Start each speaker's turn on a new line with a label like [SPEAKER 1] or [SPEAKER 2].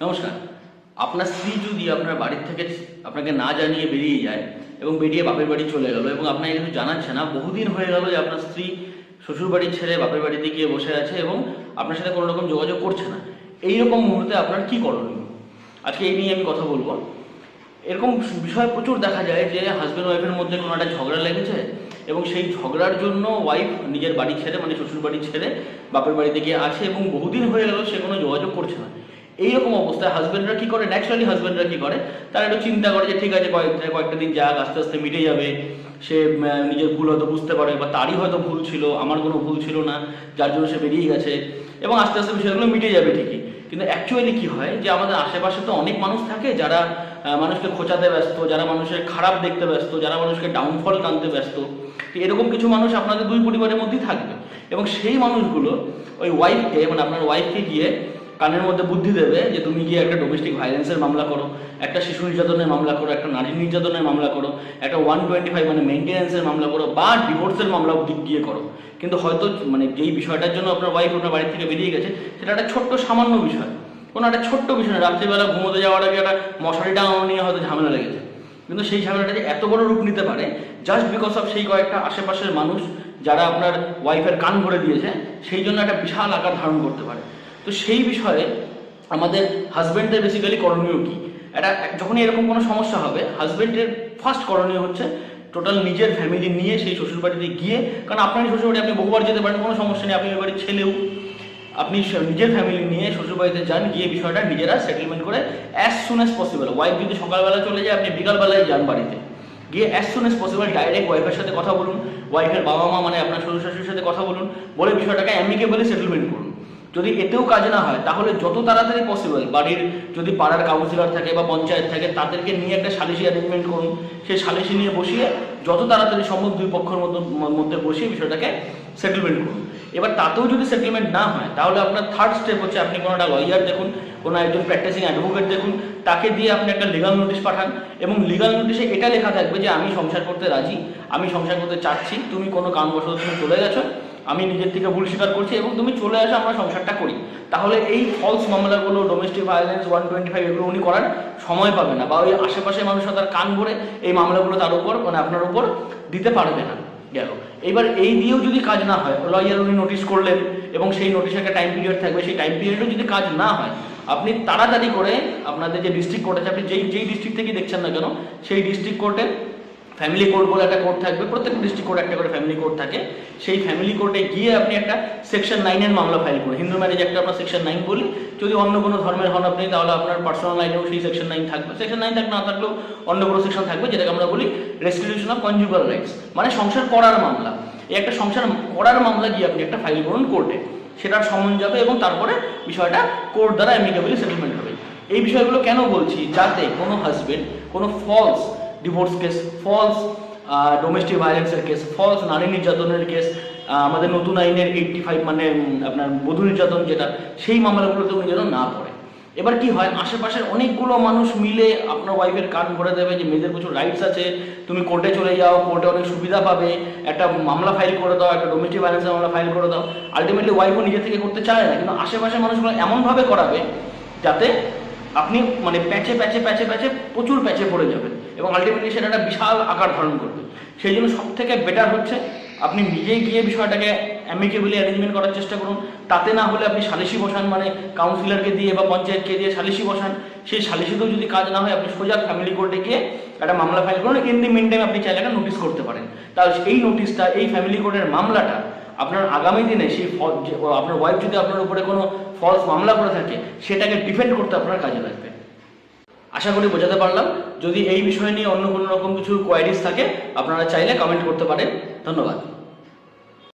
[SPEAKER 1] নমস্কার। আপনার স্ত্রী যদি আপনার বাড়ির থেকে আপনাকে না জানিয়ে বেরিয়ে যায় এবং বেরিয়ে বাপের বাড়ি চলে গেল এবং আপনাকে কিছু জানাচ্ছে না বহুদিন হয়ে গেল যে আপনার স্ত্রী শ্বশুর বাড়ি ছেড়ে বাপের বাড়িতে গিয়ে বসে আছে এবং আপনার সাথে কোনো রকম যোগাযোগ করছে না। এই রকম মুহূর্তে আপনার কি করণীয়? আজকে এই নিয়ে আমি কথা বলব। এরকম বিষয় প্রচুর দেখা যায় যে হাজব্যান্ড ওয়াইফের মধ্যে কোনো একটা ঝগড়া লেগেছে এবং সেই ঝগড়ার জন্য ওয়াইফ নিজের বাড়ি ছেড়ে মানে শ্বশুর বাড়ি ছেড়ে বাপের বাড়িতে গিয়ে আছে এবং বহুদিন হয়ে গেল সে কোনো যোগাযোগ করছে না। এইরকম অবস্থায় হাজব্যান্ডরা কি করে? ন্যাচারালি হাজব্যান্ডরা কি করে? তারা একটু চিন্তা করে যে, ঠিক আছে, কয়েক কয়েকটা দিন যাক, আস্তে আস্তে মিটে যাবে। সে নিজের ভুল হয়তো বুঝতে পারে বা তারই হয়তো ভুল ছিল, আমার কোনো ভুল ছিল না, যার জন্য সে বেরিয়ে গেছে। এবং আস্তে আস্তে বিষয়গুলো মিটে যাবে ঠিকই। কিন্তু অ্যাকচুয়ালি কি হয় যে, আমাদের আশেপাশে তো অনেক মানুষ থাকে যারা মানুষকে খোঁচাতে ব্যস্ত, যারা মানুষের খারাপ দেখতে ব্যস্ত, যারা মানুষকে ডাউনফল টানতে ব্যস্ত। এরকম কিছু মানুষ আপনাদের দুই পরিবারের মধ্যেই থাকবে। এবং সেই মানুষগুলো ওই ওয়াইফকে মানে আপনার ওয়াইফকে গিয়ে কানের মধ্যে বুদ্ধি দেবে যে তুমি গিয়ে একটা ডোমেস্টিক ভায়োলেন্সের মামলা করো, একটা শিশু নির্যাতনের মামলা করো, একটা নারী নির্যাতনের মামলা করো, একটা ওয়ান টোয়েন্টি ফাইভ মানে মেনটেন্যান্সের মামলা করো বা ডিভোর্সের মামলা দিক গিয়ে করো। কিন্তু হয়তো মানে যেই বিষয়টার জন্য আপনার ওয়াইফ আপনার বাড়ি থেকে বেরিয়ে গেছে, সেটা একটা ছোট্ট সামান্য বিষয়। কোনো একটা ছোট্ট বিষয় না, রাত্রিবেলা ঘুমোতে যাওয়ার আগে একটা মশারি টাঙানো নিয়ে হয়তো ঝামেলা লেগেছে। কিন্তু সেই ঝামেলাটা যে এত বড় রূপ নিতে পারে জাস্ট বিকজ অফ সেই কয়েকটা আশেপাশের মানুষ যারা আপনার ওয়াইফের কান ভরে দিয়েছে, সেই জন্য একটা বিশাল আকার ধারণ করতে পারে। তো সেই বিষয়ে আমাদের হাজব্যান্ডের বেসিক্যালি করণীয় কি? এটা যখনই এরকম কোনো সমস্যা হবে হাজব্যান্ডের ফার্স্ট করণীয় হচ্ছে টোটাল নিজের ফ্যামিলি নিয়ে সেই শ্বশুরবাড়িতে গিয়ে, কারণ আপনার শ্বশুরবাড়ি, আপনি বহুবার যেতে পারেন, কোনো সমস্যা নেই, আপনি ওই বাড়ির ছেলেও আপনি নিজের ফ্যামিলি নিয়ে শ্বশুরবাড়িতে যান, গিয়ে বিষয়টা নিজেরা সেটেলমেন্ট করে as soon as possible wife যদি সকালবেলা চলে যায়, আপনি বিকালবেলায় যান বাড়িতে। গিয়ে as soon as possible direct ওয়াইফের সাথে কথা বলুন। ওয়াইফের বাবা মা মানে আপনার শ্বশুর শাশুড়ির সাথে কথা বলুন। বলে বিষয়টাকে অ্যামিকেবলি সেটেলমেন্ট করুন। যদি এতেও কাজ না হয়, তাহলে যত তাড়াতাড়ি পসিবল বাড়ির যদি পাড়ার কাউন্সিলর থাকে বা পঞ্চায়েত থাকে, তাদেরকে নিয়ে একটা সালিশি অ্যারেঞ্জমেন্ট করুন। সেই সালিশি নিয়ে বসিয়ে যত তাড়াতাড়ি সম্ভব দুই পক্ষের মধ্যে মধ্যে বসিয়ে বিষয়টাকে সেটেলমেন্ট করুন। এবার তাতেও যদি সেটেলমেন্ট না হয়, তাহলে আপনার থার্ড স্টেপ হচ্ছে আপনি কোনো একটা লয়ার দেখুন, কোনো একজন প্র্যাকটিসিং অ্যাডভোকেট দেখুন, তাকে দিয়ে আপনি একটা লিগাল নোটিশ পাঠান এবং লিগাল নোটিশে এটা লেখা থাকবে যে আমি সংসার করতে রাজি, আমি সংসার করতে চাচ্ছি, তুমি কোনো কারণবশত তুমি চলে গেছো আমি নিজের থেকে ভুল স্বীকার করছি এবং তুমি চলে আসো আমরা সংসারটা করি। তাহলে এই ফলস মামলাগুলো domestic violence one twenty five এগুলো উনি করার সময় পাবে না, বা ওই আশেপাশে মানুষরা তার কান ভরে এই মামলাগুলো তার উপর মানে আপনার উপর দিতে পারবে না, গেল। এবার এই দিয়েও যদি কাজ না হয় লয়ার উনি নোটিশ করলেন, এবং সেই নোটিশে একটা টাইম পিরিয়ড থাকবে, সেই টাইম পিরিয়ডেও যদি কাজ না হয়, আপনি তাড়াতাড়ি করে আপনাদের যে ডিস্ট্রিক্ট কোর্ট আছে, আপনি যেই যেই ডিস্ট্রিক্ট থেকে দেখছেন না কেন, সেই ডিস্ট্রিক্ট কোর্টে ফ্যামিলি কোর্ট বলে একটা কোর্ট থাকবে, প্রত্যেক ডিস্ট্রিক্ট কোর্টে একটা করে ফ্যামিলি কোর্ট থাকে। সেই ফ্যামিলি কোর্টে গিয়ে আপনি একটা সেকশন নাইনের মামলা ফাইল করুন। হিন্দু ম্যারেজ একটা আপনার সেকশন নাইন বলি। যদি অন্য কোনো ধর্মের হন আপনি, তাহলে আপনার পার্সোনাল লাইনেও সেই সেকশন নাইন থাকবে। সেকশন নাইন থাকলে না থাকলেও অন্য কোনো সেকশন থাকবে, যেটাকে আমরা বলি রেস্টিটিউশন অফ কনজুগাল রাইটস মানে সংসার করার মামলা। এই একটা সংসার করার মামলা গিয়ে আপনি একটা ফাইল করুন কোর্টে সেটার সমন যাবে এবং তারপরে বিষয়টা কোর্ট দ্বারা অ্যামিকেবলি সেটেলমেন্ট হবে। এই বিষয়গুলো কেন বলছি? যাতে কোনো হাজবেন্ড কোনো false divorce case false domestic ভায়োলেন্সের case false নারী নির্যাতনের কেস আমাদের নতুন আইনের এইটটি ফাইভ মানে আপনার বধূ নির্যাতন যেটা, সেই মামলাগুলোতে উনি যেন না পড়ে। এবার কি হয়, আশেপাশের অনেকগুলো মানুষ মিলে আপনার ওয়াইফের কান ভরে দেবে যে মেয়েদের প্রচুর রাইটস আছে, তুমি কোর্টে চলে যাও কোর্টে অনেক সুবিধা পাবে, একটা মামলা ফাইল করে দাও, একটা ডোমেস্টিক ভায়োলেন্সের মামলা ফাইল করে দাও। আলটিমেটলি ওয়াইফও নিজে থেকে করতে চায় না, কিন্তু আশেপাশের মানুষগুলো এমনভাবে করাবে যাতে আপনি মানে প্যাচে প্যাচে প্যাচে প্যাচে প্রচুর প্যাচে পড়ে যাবেন। এবং আলটিমেটলি সেটা একটা বিশাল আকার ধারণ করবে। সেই জন্য সব থেকে বেটার হচ্ছে আপনি নিজেই গিয়ে বিষয়টাকে অ্যামিকেবলি অ্যারেঞ্জমেন্ট করার চেষ্টা করুন। তাতে না হলে আপনি সালিশি বসান মানে কাউন্সিলরকে দিয়ে বা পঞ্চায়েতকে দিয়ে সালিশি বসান। সেই সালিশিতেও যদি কাজ না হয়, আপনি সোজা ফ্যামিলি কোর্টে গিয়ে একটা মামলা ফাইল করুন। ইন দি মেন টাইম আপনি চাইলে একটা নোটিশ করতে পারেন। তাহলে এই নোটিশটা এই ফ্যামিলি কোর্টের মামলাটা আপনার আগামী দিনে সেই আপনার ওয়াইফ যদি আপনার উপরে কোনো ফলস মামলা করে থাকে, সেটাকে ডিফেন্ড করতে আপনার কাজে লাগবে। আশা করি বোঝাতে পারলাম। যদি এই বিষয় নিয়ে অন্য কোনো রকম কিছু কোয়ারিজ থাকে, আপনারা চাইলে কমেন্ট করতে পারেন। ধন্যবাদ।